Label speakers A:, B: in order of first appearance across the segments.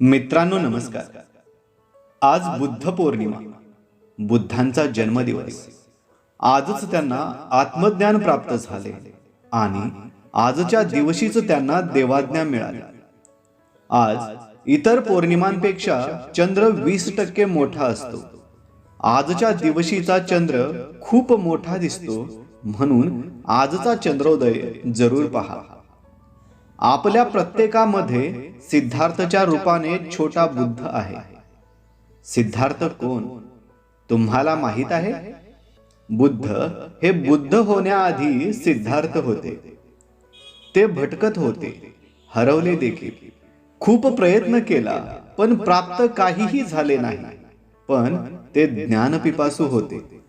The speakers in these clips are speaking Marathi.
A: मित्रांनो नमस्कार. आज बुद्ध पौर्णिमा बुद्धांचा जन्मदिवस. आजच त्यांना आत्मज्ञान प्राप्त झाले आणि आजच्या दिवशीच त्यांना देवाज्ञा मिळाली. आज इतर पौर्णिमांपेक्षा चंद्र वीस टक्के मोठा असतो. आजच्या दिवशीचा चंद्र खूप मोठा दिसतो म्हणून आजचा चंद्रोदय जरूर पहा. आपल्या प्रत्येकामध्ये सिद्धार्थच्या रूपाने छोटा बुद्ध आहे. सिद्धार्थ कोण? तुम्हाला माहीत आहे? बुद्ध हे बुद्ध होण्याआधी सिद्धार्थ होते. ते भटकत होते हरवले देखील. खूप प्रयत्न केला पण प्राप्त काहीही झाले नाही. पण ते ज्ञानपिपासू होते.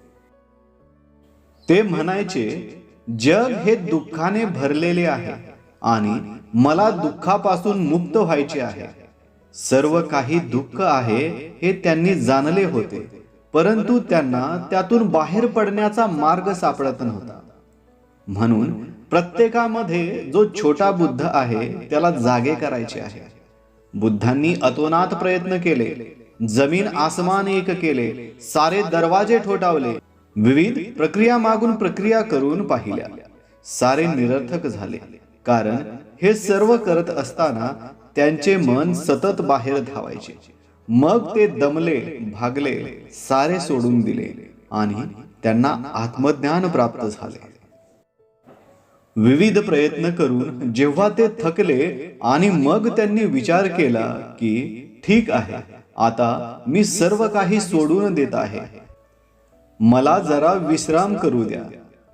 A: ते म्हणायचे जग हे दुःखाने भरलेले आहे आणि मला दुःखापासून मुक्त व्हायचे आहे. सर्व काही दुःख आहे हे त्यांनी जाणले होते परंतु त्यांना त्यातून बाहेर पडण्याचा मार्ग सापडत नव्हता. म्हणून प्रत्येकामध्ये जो छोटा बुद्ध आहे त्याला जागे करायचे आहे. बुद्धांनी अतोनात प्रयत्न केले जमीन आसमान एक केले सारे दरवाजे ठोठावले विविध प्रक्रिया मागून प्रक्रिया करून पाहिल्या. सारे निरर्थक झाले कारण हे सर्व करत असताना त्यांचे मन सतत बाहेर धावायचे. मग ते दमले भागले सारे सोडून दिले आणि त्यांना आत्मज्ञान प्राप्त झाले. विविध प्रयत्न करून जेव्हा ते थकले आणि मग त्यांनी विचार केला की ठीक आहे आता मी सर्व काही सोडून देत आहे. मला जरा विश्राम करू द्या.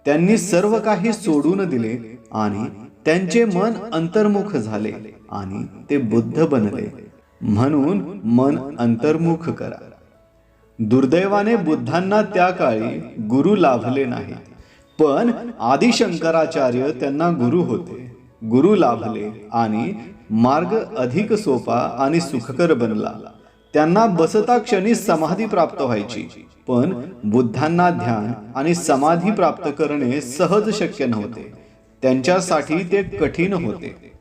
A: त्यांनी सर्व काही सोडून दिले आणि त्यांचे मन अंतर्मुख झाले आणि ते बुद्ध बनले. म्हणून मन अंतर्मुख करा. दुर्दैवाने बुद्धांना त्या काळी गुरु लाभले नाही पण आदिशंकराचार्य त्यांना गुरु होते. गुरु लाभले आणि मार्ग अधिक सोपा आणि सुखकर बनला. त्यांना बसता क्षणी समाधी प्राप्त व्हायची. पण बुद्धांना ध्यान आणि समाधी प्राप्त करणे सहज शक्य नव्हते. त्यांच्यासाठी ते कठीण होते.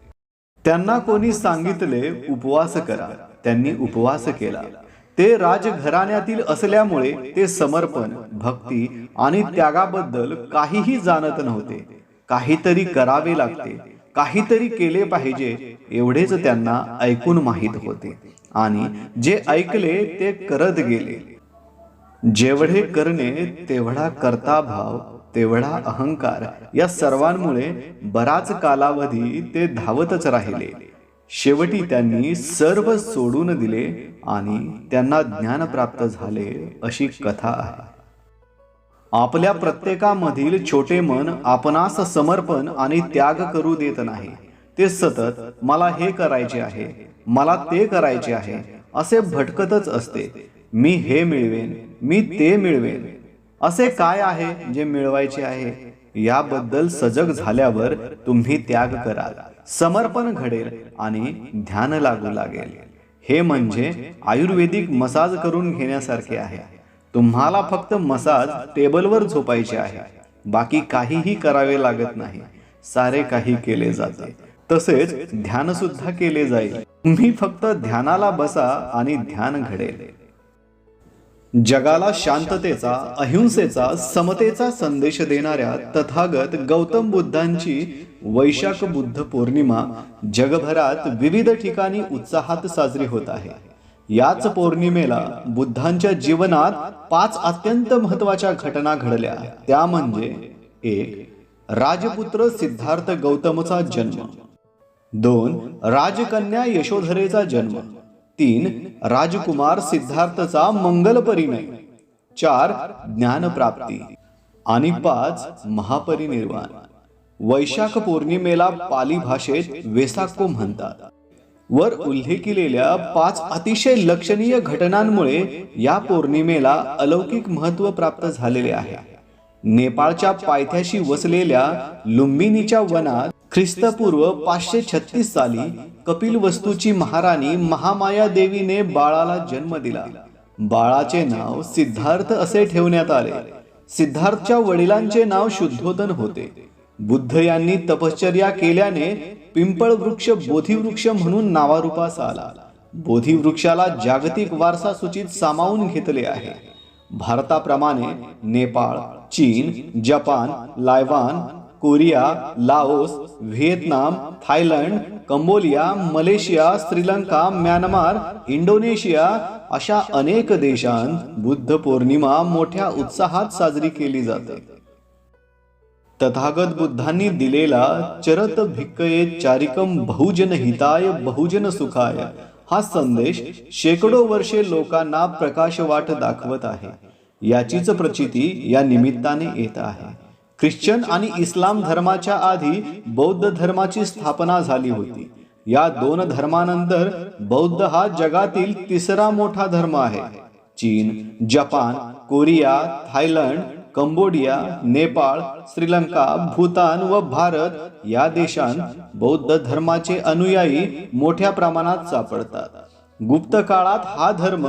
A: त्यांना कोणी सांगितले उपवास करा. त्यांनी उपवास केला. ते राजघराण्यातील असल्यामुळे ते समर्पण भक्ती आणि त्यागाबद्दल काहीही जाणत नव्हते. काहीतरी करावे लागते. काहीतरी केले पाहिजे एवढेच त्यांना ऐकून माहीत होते. आणि जे ऐकले ते करत गेले. जेवढे करणे तेवढा करता भाव तेवढा अहंकार या सर्वांमुळे बराच कालावधी ते धावतच राहिले. शेवटी त्यांनी सर्व सोडून दिले आणि त्यांना ज्ञान प्राप्त झाले अशी कथा आहे. आपल्या प्रत्येकामधील छोटे मन आपणास समर्पण आणि त्याग करू देत नाही. ते सतत मला हे करायचे आहे मला ते करायचे आहे असे भटकतच असते. मी हे मिळवेन मी ते मिळवेन. असे काय आहे जे मिळवायचे आहे? याबद्दल सजग झाल्यावर तुम्ही त्याग कराल समर्पण घडेल आणि ध्यान लागू लागेल. हे म्हणजे आयुर्वेदिक मसाज करून घेण्यासारखे आहे. तुम्हाला फक्त मसाज टेबलवर झोपायचे आहे. बाकी काहीही करावे लागत नाही. सारे काही केले जाते. तसेच ध्यान सुद्धा केले जाईल. तुम्ही फक्त ध्यानाला बसा आणि ध्यान घडेल. जगाला शांततेचा अहिंसेचा समतेचा संदेश देणाऱ्या तथागत गौतम बुद्धांची वैशाख बुद्ध पौर्णिमा जगभरात विविध ठिकाणी उत्साहात साजरी होत आहे. याच पौर्णिमेला बुद्धांच्या जीवनात पाच अत्यंत महत्त्वाच्या घटना घडल्या. त्या म्हणजे एक राजपुत्र सिद्धार्थ गौतमचा जन्म. दोन राजकन्या यशोधरेचा जन्म. तीन राजकुमार सिद्धार्थचा मंगल परिणय चार ज्ञानप्राप्ती. आणि पाच महापरिनिर्वाण. वैशाख पौर्णिमेला पाली भाषेत वेसाको म्हणतात. वर उल्लेखिलेल्या पाच अतिशय लक्षणीय घटनांमुळे या पौर्णिमेला अलौकिक महत्त्व प्राप्त झालेले आहे. नेपाळच्या पायथ्याशी वसलेल्या लुंबिनीच्या वनात ख्रिस्तपूर्व पाचशे छत्तीस साली कपिल वस्तूची महाराणी महामाया देवीने बाळाला जन्म दिला. बाळाचे नाव सिद्धार्थ असे ठेवण्यात आले. सिद्धार्थच्या वडिलांचे नाव शुद्धोदन होते. बुद्ध यांनी तपश्चर्या केल्याने पिंपळ वृक्ष बोधिवृक्ष म्हणून नावारूपास आला. बोधिवृक्षाला जागतिक वारसा सूचीत सामावून घेतले आहे. भारताप्रमाणे नेपाळ चीन जपान लायवान Korea Laos Vietnam Thailand कंबोलिया Malaysia Sri Lanka Myanmar Indonesia अशा अनेक देशांत बुद्ध पौर्णिमा मोठ्या उत्साहात साजरी केली जाते. तथागत बुद्धांनी दिलेला चरत भिक्कये चारिकम बहुजन हिताय बहुजन सुखाय हा संदेश शेकडो वर्षे लोकांना प्रकाशवाट दाखवत आहे. याचीच प्रचिती या निमित्ताने येत आहे. ख्रिश्चन आणि इस्लाम धर्माच्या आधी बौद्ध धर्माची स्थापना झाली होती. या दोन धर्मानंतर बौद्ध हा जगातील तिसरा मोठा धर्म आहे. चीन Japan Korea Thailand Cambodia Nepal Sri Lanka Bhutan व भारत या देशांत बौद्ध धर्माचे अनुयायी मोठ्या प्रमाणात सापडतात. गुप्त काळात हा धर्म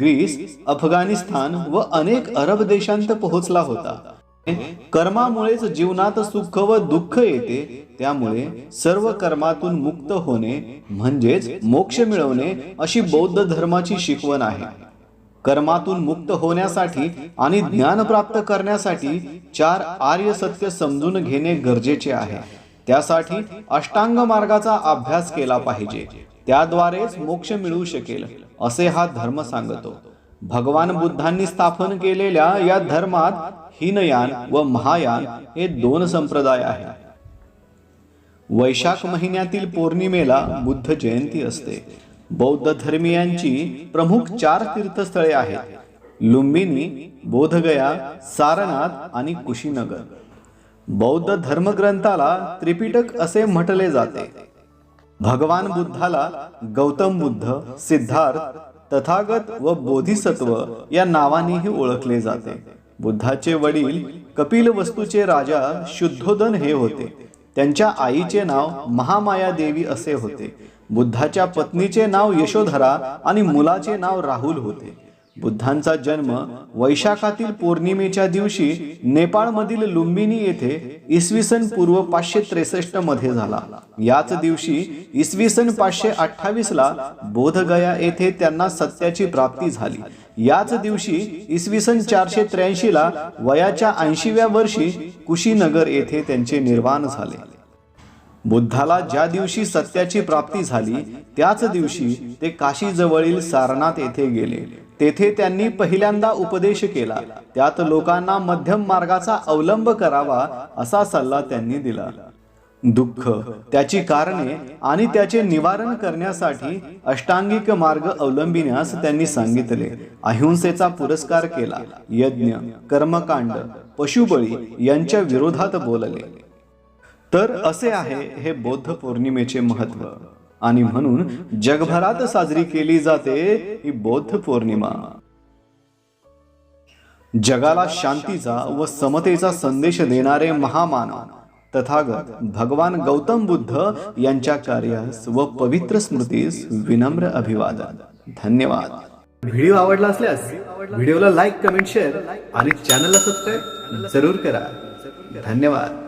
A: ग्रीस अफगाणिस्तान व अनेक अरब देशांत पोहोचला होता. कर्मामुळेच जीवनात सुख व दुःख येते त्यामुळे सर्व कर्मातून मुक्त होणे म्हणजेच मोक्ष मिळवणे अशी बौद्ध धर्माची शिकवण आहे. कर्मातून मुक्त होण्यासाठी आणि ज्ञान प्राप्त करण्यासाठी चार आर्य सत्य समजून घेणे गरजेचे आहे. त्यासाठी अष्टांग मार्गाचा अभ्यास केला पाहिजे. त्याद्वारेच मोक्ष मिळू शकेल असे हा धर्म सांगतो. भगवान बुद्धांनी स्थापन केलेल्या या धर्मात हिनयान व महायान हे दोन संप्रदाय आहेत. वैशाख महिन्यातील पौर्णिमेला बुद्ध जयंती असते. बौद्ध धर्मीयांची प्रमुख चार तीर्थस्थळे आहेत. लुंबिनी बोधगया सारनाथ आणि कुशीनगर. बौद्ध धर्मग्रंथाला त्रिपिटक असे म्हटले जाते. भगवान बुद्धाला गौतम बुद्ध सिद्धार्थ तथागत व बोधिसत्व या नावानेही ओळखले जाते. बुद्धाचे वडील कपिल वस्तूचे राजा शुद्धोदन हे होते. त्यांच्या आईचे नाव महामाया देवी असे होते. बुद्धाच्या पत्नीचे नाव यशोधरा आणि मुलाचे नाव राहुल होते. बुद्धांचा जन्म वैशाखातील पौर्णिमेच्या दिवशी नेपाळमधील लुंबिनी येथे इसवी सन पूर्व पाचशे त्रेसष्टमध्ये झाला. याच दिवशी इसवी सन पाचशे अठ्ठावीस ला बोधगया येथे त्यांना सत्याची प्राप्ती झाली. याच दिवशी इसवी सन चारशे त्र्याऐंशी ला वयाच्या ऐंशीव्या वर्षी कुशीनगर येथे त्यांचे निर्वाण झाले. बुद्धाला ज्या दिवशी सत्याची प्राप्ती झाली त्याच दिवशी ते काशीजवळील सारनाथ येथे गेले. तेथे त्यांनी पहिल्यांदा उपदेश केला. त्यात लोकांना मध्यम मार्गाचा अवलंब करावा असा सल्ला त्यांनी दिला. दुःख त्याची कारणे आणि त्याचे निवारण करण्यासाठी अष्टांगिक मार्ग अवलंबिण्यास त्यांनी सांगितले. अहिंसेचा पुरस्कार केला. यज्ञ कर्मकांड पशुबळी यांच्या विरोधात बोलले. तर असे आहे हे बौद्ध पौर्णिमेचे महत्त्व. आणि म्हणून जगभरात साजरी केली जाते ही बौद्ध पौर्णिमा. जगाला शांतीचा व समतेचा संदेश देणारे महामानव तथागत भगवान गौतम बुद्ध यांच्या कार्यास व पवित्र स्मृतीस विनम्र अभिवादन. धन्यवाद. व्हिडिओ आवडला असल्यास व्हिडिओला लाईक कमेंट शेअर आणि चॅनलला सबस्क्राईब जरूर करा. धन्यवाद.